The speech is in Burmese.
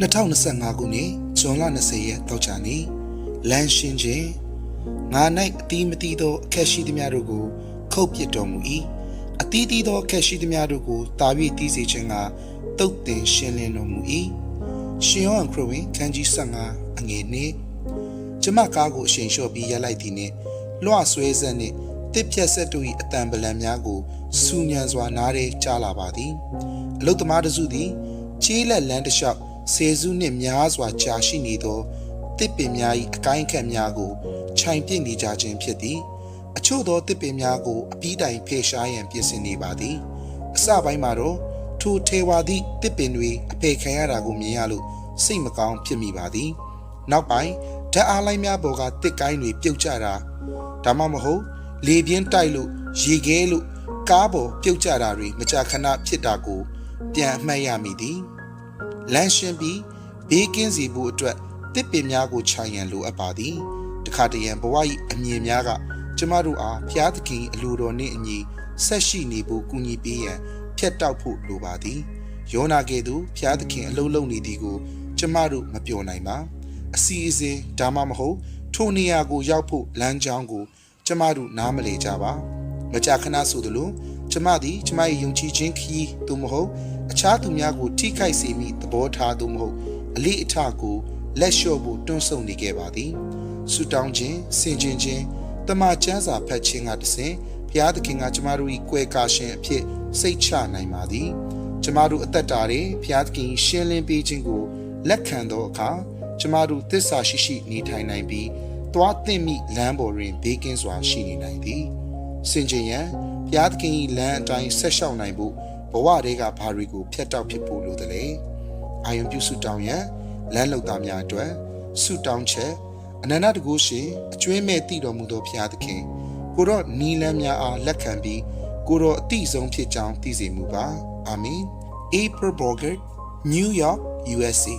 2025ခုနှစ်ဇွန်လ20ရက်တောက်ချာနေ့လမ်းရှင်းခြင်းငါ၌အတိမတိသောအခက်ရှိသည်များတို့ကို ခုတ်ပစ်တော်မူ၏အတိတိသောအခက်ရှိသည်များတို့ကိုတာ၍တည်စေခြင်းကတုတ်တင်ရှင်းလင်းတော်မူ၏ရှင်ယောဟန်ခရစ်ဝင်ခန်းကြီး15အငယ်1ကျမကားကိုအချိန်လျှော့ပြီးရက်လိုက်သည်နှင့်လွှဆွဲဆက်နှင့်တစ်ဖြတ်ဆက်တို့၏အတန်ပလံများကိုစူညံစွာနားထဲကြားလာပါသည်အလုတ်သမားတစုသည်ချေးလက်လန်းတစ်လျှောက် ဆယ်စုနှစ်များစွာကြာရှိနေသောတစ်ပင်များ၏အကိုင်းခက်များကိုခြိုင်ပြစ်နေကြခြင်းဖြစ်သည်အချို့သောတစ်ပင်များကိုအပြီးတိုင်ဖေရှားရန်ပြင်ဆင်နေပါသည်အစပိုင်းမှာတော့ထိုထေဝါသည့်တစ်ပင်တွေအဖေခံရတာကိုမြင်ရလို့စိတ်မကောင်းဖြစ်မိပါသည်နောက်ပိုင်းဓာတ်အားလိုင်းများပေါ်ကတစ်ကိုင်းတွေပြုတ်ကျတာဒါမှမဟုတ်လေပြင်းတိုက်လို့ရေခဲလို့ကားပေါ်ပြုတ်ကျတာတွေမကြာခဏဖြစ်တာကို ပြန်အမှတ်ရမိသည် လမ်းရှင်းပြီးဘေးကင်းစေဖို့အတွက်တစ်ပင်များကိုခြံရန်လိုအပ်ပါသည်တခါတရံဘဝ၏အမြင်များကကျမတို့အားဖျားသခင်အလိုတော်နှင့်အညီဆက်ရှိနေဖို့ကူညီပေးရန်ဖြတ်တောက်ဖို့လိုပါသည်ယောနာကဲ့သို့ဖျားသခင်အလုံးလုံးနေသည်ကို ကျမတို့မပြောနိုင်ပါအစီအစဉ်ဒါမှမဟုတ်ထိုနေရာကိုရောက်ဖို့လမ်းကြောင်းကို ကျမတို့နားမလည်ကြပါမကြာခဏဆိုသလိုကျမသည်ကျမ၏ယုံကြည်ခြင်းခရီးသို့မဟုတ် အခြားသူများကိုထိခိုက်စေမိသဘောထားသို့မဟုတ်အလေးအထကိုလက်လျှော့ဖို့တွန်းဆုံနေခဲ့ပါသည်ဆူတောင်းခြင်းဆင်ခြင်ခြင်းတမန်ကျမ်းစာဖတ်ခြင်းကတဆင့်ဘုရားသခင်ကကျမတို့၏ကွယ်ကာရှင်အဖြစ်စိတ်ချနိုင်ပါသည်ကျမတို့အသက်တာတွေဘုရားသခင်ရှင်းလင်းပေးခြင်းကိုလက်ခံသောအခါကျမတို့သစ္စာရှိရှိနေထိုင်နိုင်ပြီးသွားသင့်မိလမ်းပေါ်တွင်ဘေးကင်းစွာရှိနေနိုင်သည်စင်ကြင်ရန်ဘုရားသခင်၏လမ်းအတိုင်းဆက်လျှောက်နိုင်ဖို့ဘ ဝတွေကဘာတွေကိုဖျက်တောက်ဖြစ်ဖို့လိုသလဲအာယုံပြုစုတောင်းရန်လမ်းလုံသားများအတွက်ဆုတောင်းချက်အနန္တတကုရှင်အကျွင်းမဲ့တည်တော်မူသောဘုရားသခင်ကိုတော့နီလန်းများအားလက်ခံပြီးကိုတော့အတိဆုံးဖြစ်ကြောင်းသိစေမှုပါအာမင် April Bogart New York USA